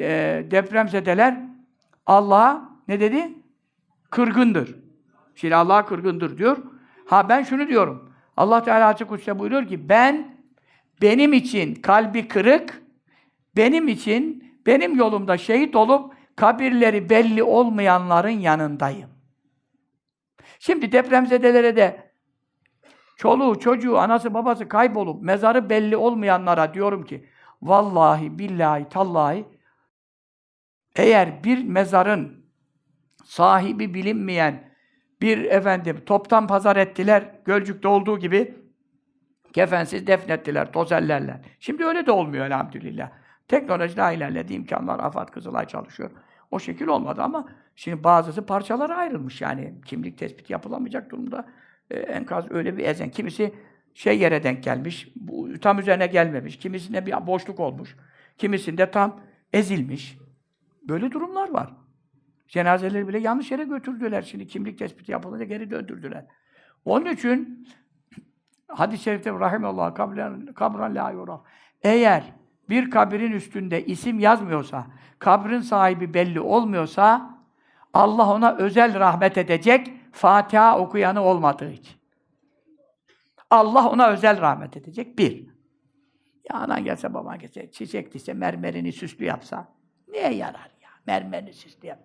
e, depremzedeler Allah'a ne dedi? Kırgındır. Şimdi Allah'a kırgındır diyor. Ha ben şunu diyorum. Allah Teala açık uçta buyuruyor ki ben benim için kalbi kırık, benim için benim yolumda şehit olup kabirleri belli olmayanların yanındayım. Şimdi depremzedelere de çoluğu, çocuğu, anası, babası kaybolup mezarı belli olmayanlara diyorum ki vallahi, billahi, tallahi eğer bir mezarın sahibi bilinmeyen bir efendim toptan pazar ettiler, Gölcük'te olduğu gibi kefensiz defnettiler, tozerlerle. Şimdi öyle de olmuyor elhamdülillah. Teknoloji daha ilerledi, imkanlar, AFAD, Kızılay çalışıyor. O şekil olmadı ama şimdi bazısı parçalara ayrılmış yani. Kimlik tespit yapılamayacak durumda. Ee, enkaz öyle bir ezen. Kimisi şey yere denk gelmiş, bu, tam üzerine gelmemiş. Kimisinde bir boşluk olmuş. Kimisinde tam ezilmiş. Böyle durumlar var. Cenazeleri bile yanlış yere götürdüler. Şimdi kimlik tespiti yapılınca geri döndürdüler. Onun için hadis-i şerifte rahimallah kabran la yuraf. Eğer bir kabirin üstünde isim yazmıyorsa, kabrin sahibi belli olmuyorsa Allah ona özel rahmet edecek Fatiha okuyanı olmadığı için. Allah ona özel rahmet edecek. Bir. Ya anan gelse baban gelse, çiçek dise, mermerini süslü yapsa neye yarar ya? Mermerini süslü yap.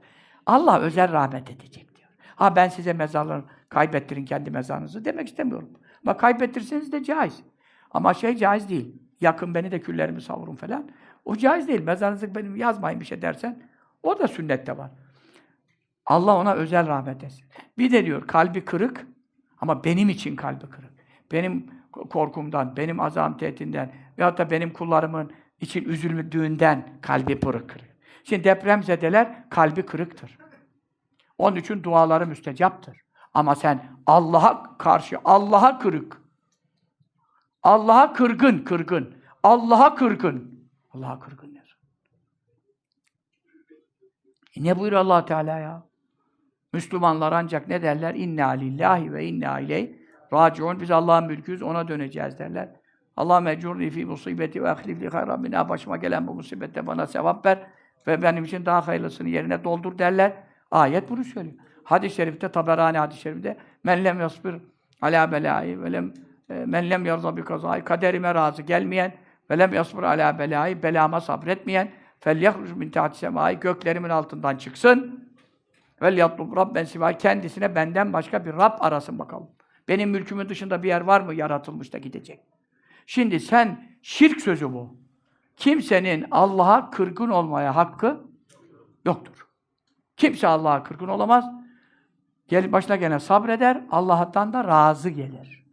Allah özel rahmet edecek diyor. Ha ben size mezarlarını kaybettirin kendi mezarınızı demek istemiyorum. Bak kaybettirseniz de caiz. Ama şey caiz değil. Yakın beni de küllerimi savurun falan. O caiz değil. Mezarınızı benim yazmayın bir şey dersen o da sünnette var. Allah ona özel rahmet etsin. Bir de diyor kalbi kırık ama benim için kalbi kırık. Benim korkumdan, benim azam tehdidinden veyahut da benim kullarımın için üzüldüğünden kalbi kırık. Şimdi depremzedeler kalbi kırıktır. Onun için duaları müstecaptır. Ama sen Allah'a karşı, Allah'a kırık, Allah'a kırgın, kırgın, Allah'a kırgın, Allah'a kırgın ne? E ne buyuruyor allah Teala ya? Müslümanlar ancak ne derler? İnna lillahi ve inna ileyh raciun. Biz Allah'ın mülküyüz, ona döneceğiz derler. Allah mecurni fi musibeti ve ahlifli hayran minha. Başıma gelen bu musibette bana sevap ver ve benim için daha hayırlısını yerine doldur derler. Ayet bunu söylüyor. Hadis-i şerifte, Taberani hadis-i şerifte men lem yasbir ala belâi ve lem e, men lem yarza bi kazâi kaderime razı gelmeyen ve lem yasbir ala belâi belama sabretmeyen fel yahruc min tahti semâi göklerimin altından çıksın vel yatlub rabben sivâi kendisine benden başka bir Rab arasın bakalım. Benim mülkümün dışında bir yer var mı yaratılmış da gidecek? Şimdi sen şirk sözü bu. Kimsenin Allah'a kırgın olmaya hakkı yoktur. Kimse Allah'a kırgın olamaz. Gel başına gelen sabreder, Allah'tan da razı gelir.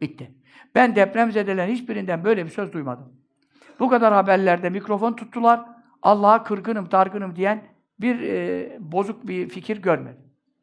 Bitti. Ben depremzedelerin hiçbirinden böyle bir söz duymadım. Bu kadar haberlerde mikrofon tuttular. Allah'a kırgınım, dargınım diyen bir e, bozuk bir fikir görmedim.